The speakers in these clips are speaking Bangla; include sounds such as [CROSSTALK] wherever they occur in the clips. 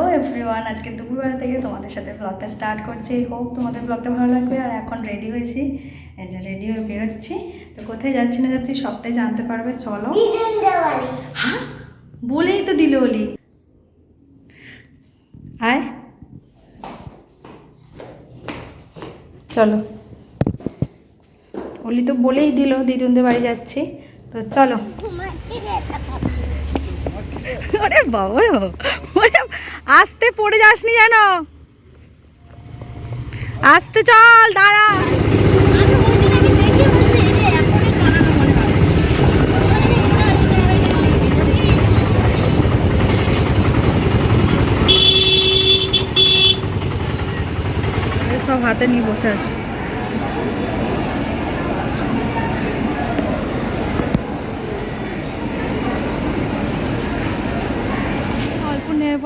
হ্যালো এভরিওয়ান আজকে দুপুরবেলা থেকে তোমাদের সাথে ব্লগটা স্টার্ট করছি। হোপ তোমাদের ব্লগটা ভালো লাগবে। আর এখন রেডি হয়েছি। এই যে রেডি হয়ে বেরোচ্ছি। তো কোথায় যাচ্ছি না যাচ্ছি সবটাই জানতে পারবে চলো। হ্যাঁ? বলেই তো দিল ওলি। আয়। চলো। ওলি তো বলেই দিল দিদুনদের বাড়ি যাচ্ছি। তো চলো। ওরে বাবা ওরে আসতে পড়ে যাসনি যেন আস্তে চল দাঁড়া। সব হাতে নিয়ে বসে আছে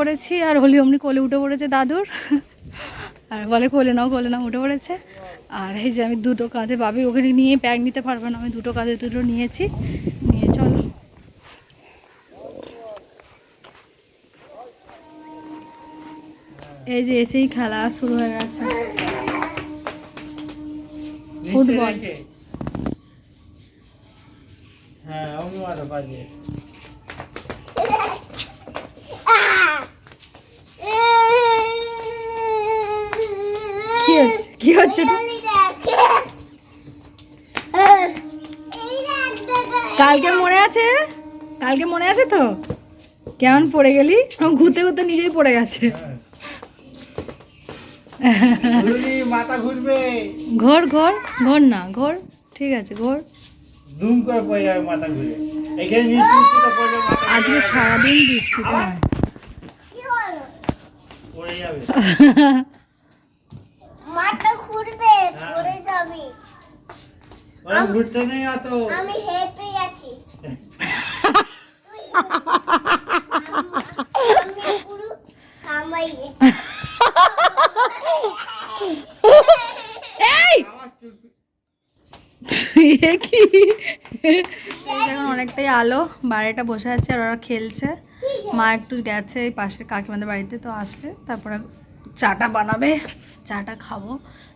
পড়েছি আর হলি অমনি কোলে উঠে পড়েছে দাদুর। আর বলে কোলে নাও কোলে নাও উঠে পড়েছে। আর এই যে আমি দুটো কাঁধে ভাবি ওখানে নিয়ে ব্যাগ নিতে পারব না আমি দুটো কাঁধে দুটো নিয়েছি। নিয়ে চলো। এই যে এসেই খেলা শুরু হয়ে গেছে। ফুটবল। হ্যাঁ অমনি মারো বাজে কি হচ্ছে। কি হচ্ছে এই দেখ। এই দেখ, দেখ, দেখ। কালকে মনে আছে? কালকে মনে আছে তো? কেমন পড়ে গেলি? ঘুরতে ঘুরতে নিজেই পড়ে গেছে। ঘুরবি মাথা ঘুরবে। ঘোর ঘোর ঘোর না ঘোর। ঠিক আছে ঘোর। দুম করে পড়ে যাবে মাথা ঘুরে। এখানে নিচে উঁচুতে পড়লে মাথা আজকে সারাদিন বৃষ্টি পড়ে যাবে। [LAUGHS] পড়ে যাবি। ওরা ঘুরতে নেই অত। আমি হেঁটে কি? এখন অনেকটাই আলো। বাইরেটা বসে আছে আর ওরা খেলছে। মা একটু গেছে এই পাশের কাকিমাদের বাড়িতে তো আসলে তারপরে চাটা বানাবে চাটা খাব।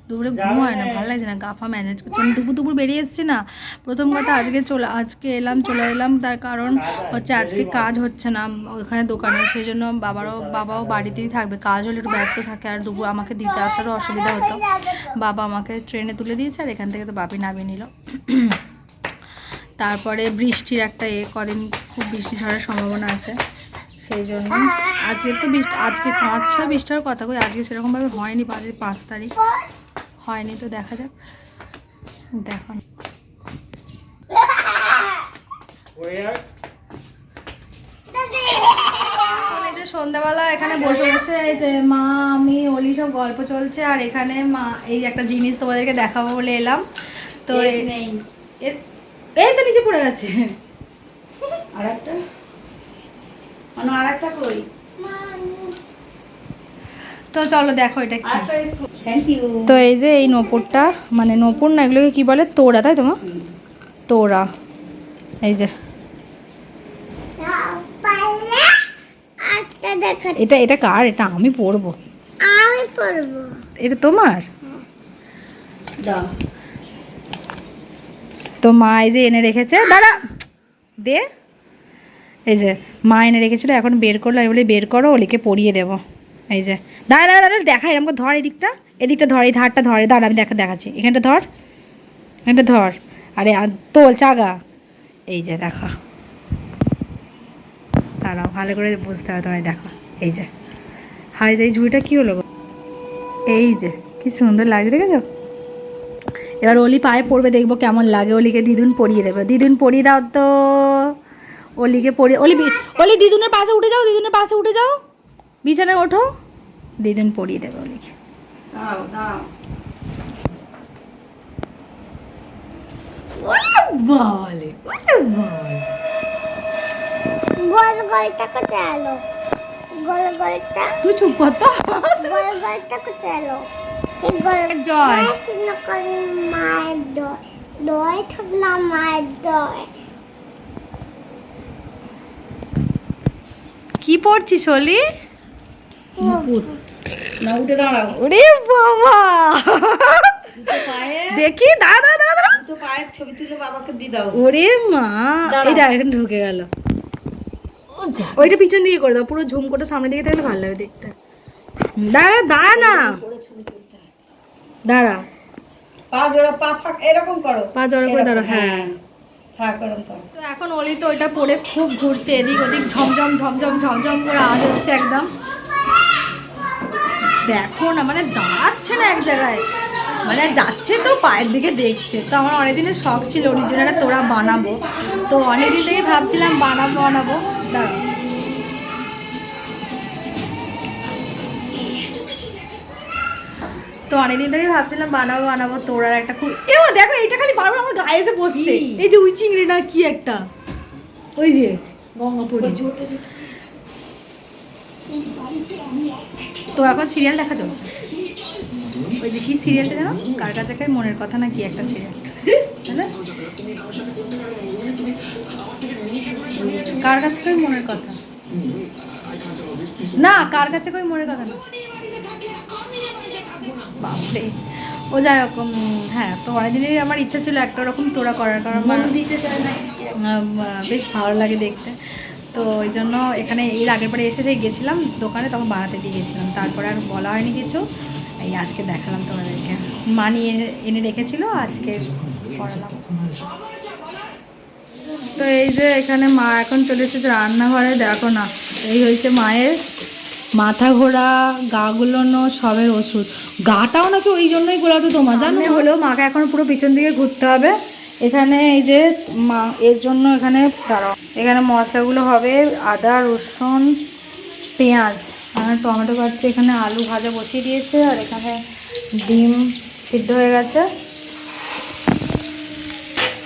দুপুরে ঘুম হয় না, ভালো লাগছে না গাফা ম্যানেজ করছে। আমি দুপুর দুপুর বেরিয়ে এসেছি না, প্রথম কথা আজকে চলে, আজকে এলাম, চলে এলাম, তার কারণ হচ্ছে আজকে কাজ হচ্ছে না, ওখানে দোকানে সেই জন্য বাবারও, বাবাও বাড়িতেই থাকবে। কাজ হলে একটু ব্যস্ত থাকে, আর দুপুর আমাকে দিতে আসারও অসুবিধা হতো। বাবা আমাকে ট্রেনে তুলে দিয়েছে, আর এখান থেকে তো বাপি নামিয়ে নিল। তারপরে বৃষ্টির একটা এ, কদিন খুব বৃষ্টি ঝড়ের সম্ভাবনা আছে, সেই জন্য আজকে তো বৃষ্টি, আজকে পাঁচ ছয় বৃষ্টি হওয়ার কথা কই, আজকে সেরকমভাবে হয়নি বাড়ির পাঁচ তারিখ। হয়নি তো দেখা যাক। দেখো সন্ধ্যাবেলা এখানে বসে বসে এই যে মা আমি অলি সব গল্প চলছে আর এখানে মা এই একটা জিনিস তোমাদেরকে দেখাবো বলে এলাম। তো এই তো নিচে পড়ে গেছে। আর একটা আর একটা কই? তো চলো দেখো এটা কি। তো এই যে এই নপুরটা মানে নপুর না এগুলোকে কী বলে? তোড়া তাই তোমার তোড়া। এই যে। এটা এটা কার? এটা আমি পরবো। আমি এটা তোমার? তো মা এই যে এনে রেখেছে। দাঁড়া। দে। এই যে মা এনে রেখেছিল এখন বের করল। আমি বলি বের করো ওলিকে পরিয়ে দেবো। এই যে। দাঁড়া দাঁড়া দাঁড়া দেখা এরকম ধর এদিকটা। এদিকটা ধর, এই ধারটা ধর দাঁড়া, আমি দেখা, দেখাচ্ছি। এখানটা ধর এখানটা ধর। আরে তোল, চাগা। এই যে, দেখো। দাঁড়াও, ভালো করে বুঝতে হবে তোমায়, দেখো। এই যে। হাই যে এই ঝুড়িটা কী হলো? এই যে, কি সুন্দর লাগছে, দেখেছ? এবার অলি পায়ে পড়বে, দেখব কেমন লাগে। অলিকে দিদুন পরিয়ে দেবে। দিদুন পরিয়ে দাও তো। অলিকে পরিয়ে অলি অলি, দিদুনের পাশে উঠে যাও, দিদুনের পাশে উঠে যাও। বিছানায় ওঠো। দিদুন পরিয়ে দেবে অলিকে দাও দাও। বলে গোল গোলটা কোথায় এলো? গোল গোলটা তুই চুপ কর তো। গোল গোলটা কোথায় এলো? এই গোল জয়। কিন করে মায়ের দয় দয় থাক না মায়ের দয় কি পড়ছিস অলি? ভূত না উঠে দাঁড়াও। ওরে বাবা! দেখি দাঁড়া দাঁড়া দাঁড়া দাঁড়া। দুটো পায়ের ছবি তুলে বাবাকে দিয়ে দাও। ওরে মা! এই দেখ এখানে ঢুকে গেল। ওইটা পিছন দিকে করে দাও পুরো ঝুম করে সামনের দিকে থাকলে ভালো লাগবে দেখতে। দাঁড়া দাঁড়া না। হয়। দাঁড়া। পা জোড়া পা ফাঁক এরকম করো। পা জড়ো করে এরকম, হ্যাঁ। থাক এরকম থাক তো এখন অলি তো ওইটা পরে খুব ঘুরছে এদিক ওদিক ঝমঝম ঝমঝম ঝমঝম করে আওয়াজ হচ্ছে একদম। দেখো না মানে দাঁড়াচ্ছে না এক জায়গায়। মানে যাচ্ছে তো পায়ের দিকে দেখছে। তো আমার অনেকদিনের শখ ছিল অরিজিনালটা তোরা বানাবো। তো অনেকদিন থেকে ভাবছিলাম বানাবো বানাবো। দাঁড়াও। তো অনেকদিন থেকে ভাবছিলাম বানাবো বানাবো তোরার একটা খুব এমন দেখো এটা খালি বারবার আমার গায়ে এসে বসছে। এই যে উই না কি একটা? ওই যে ছোট ছোট তো এখন সিরিয়াল দেখা চলছে। ওই যে কি সিরিয়ালটা জানো কার কাছে কার মনের কথা না কি একটা সিরিয়াল কার কাছে কই মনের কথা? না কার কাছে কই মনের কথা না? বাপরে। ও যাই হোক হ্যাঁ তো অনেকদিনই আমার ইচ্ছা ছিল একটা রকম তোরা করার কারণ বেশ ভালো লাগে দেখতে। তো ওই জন্য এখানে এর আগের পরে এসে গেছিলাম দোকানে, তখন বানাতে দিয়ে গেছিলাম। তারপরে আর বলা হয়নি কিছু। এই আজকে দেখালাম তোমাদেরকে। মানি এনে- রেখেছিল, আজকে করালাম। তো এই যে এখানে মা এখন চলে এসেছে রান্নাঘরে, দেখো না, এই হয়েছে মায়ের মাথা ঘোরা, গা গুলোনো, সবের ওষুধ। গাটাও নাকি ওই জন্যই গোলাতো তোমার, জানো? হলেও মাকে এখন পুরো পিছন দিকে ঘুরতে হবে। এখানে এই যে, মা, এর জন্য এখানে দাঁড়াও। এখানে মশলাগুলো হবে আদা, রসুন, পেঁয়াজ। আর টমেটো কাটছে, এখানে আলু ভাজা বসিয়ে দিয়েছে, আর এখানে ডিম সিদ্ধ হয়ে গেছে।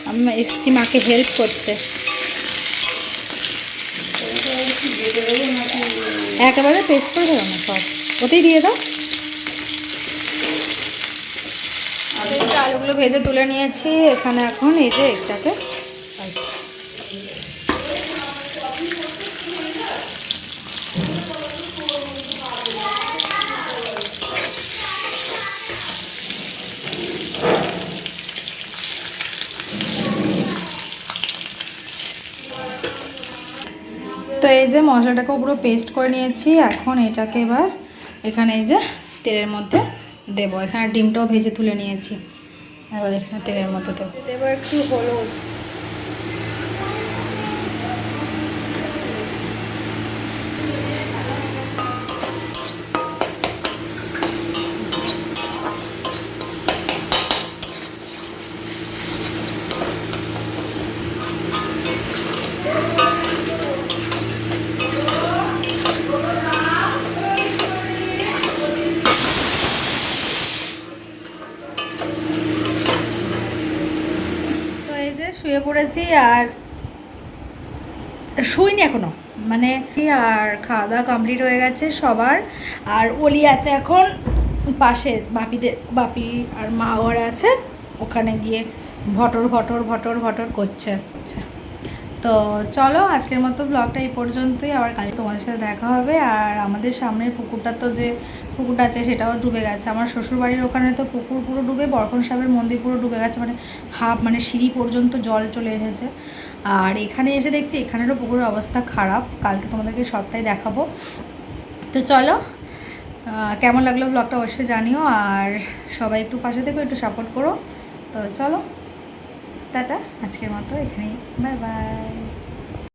আমি এসছি মাকে হেল্প করতে। একেবারে পেস্ট করে দেবো না সব? ওতেই দিয়ে দাও এই যে আলুগুলো ভেজে তুলে নিয়েছি। এখানে এখন এই যে এটাকে তো এই যে মশলাটাকেও পুরো পেস্ট করে নিয়েছি। এখন এটাকে এবার এখানে এই যে তেলের মধ্যে দেবো। এখানে ডিমটাও ভেজে তুলে নিয়েছি। এবার এখানে তেলের মধ্যে দেবো দেবো একটু হলুদ তো এই যে শুয়ে পড়েছি আর শুইনি এখনও। মানে আর খাওয়া দাওয়া কমপ্লিট হয়ে গেছে সবার। আর ওলি আছে এখন পাশে, বাপিদের, বাপি আর মা ঘরে আছে। ওখানে গিয়ে ভটর ভটর ভটর ভটর করছে। আচ্ছা তো চলো আজকের মতো ব্লগটা এই পর্যন্তই, আবার কালকে তোমাদের সাথে দেখা হবে। আর আমাদের সামনের পুকুরটা তো যে পুকুরটা আছে সেটাও ডুবে গেছে। আমার শ্বশুরবাড়ির ওখানে তো পুকুর পুরো ডুবে, বরকন সাহেবের মন্দির পুরো ডুবে গেছে মানে হাফ মানে সিঁড়ি পর্যন্ত জল চলে এসেছে। আর এখানে এসে দেখছি এখানেরও পুকুরের অবস্থা খারাপ। কালকে তোমাদেরকে সবটাই দেখাবো। তো চলো কেমন লাগল ব্লগটা অবশ্যই জানিও। আর সবাই একটু পাশে থেকো, একটু সাপোর্ট করো। তো চলো। টাটা আজকের মতো এখানেই। Bye bye.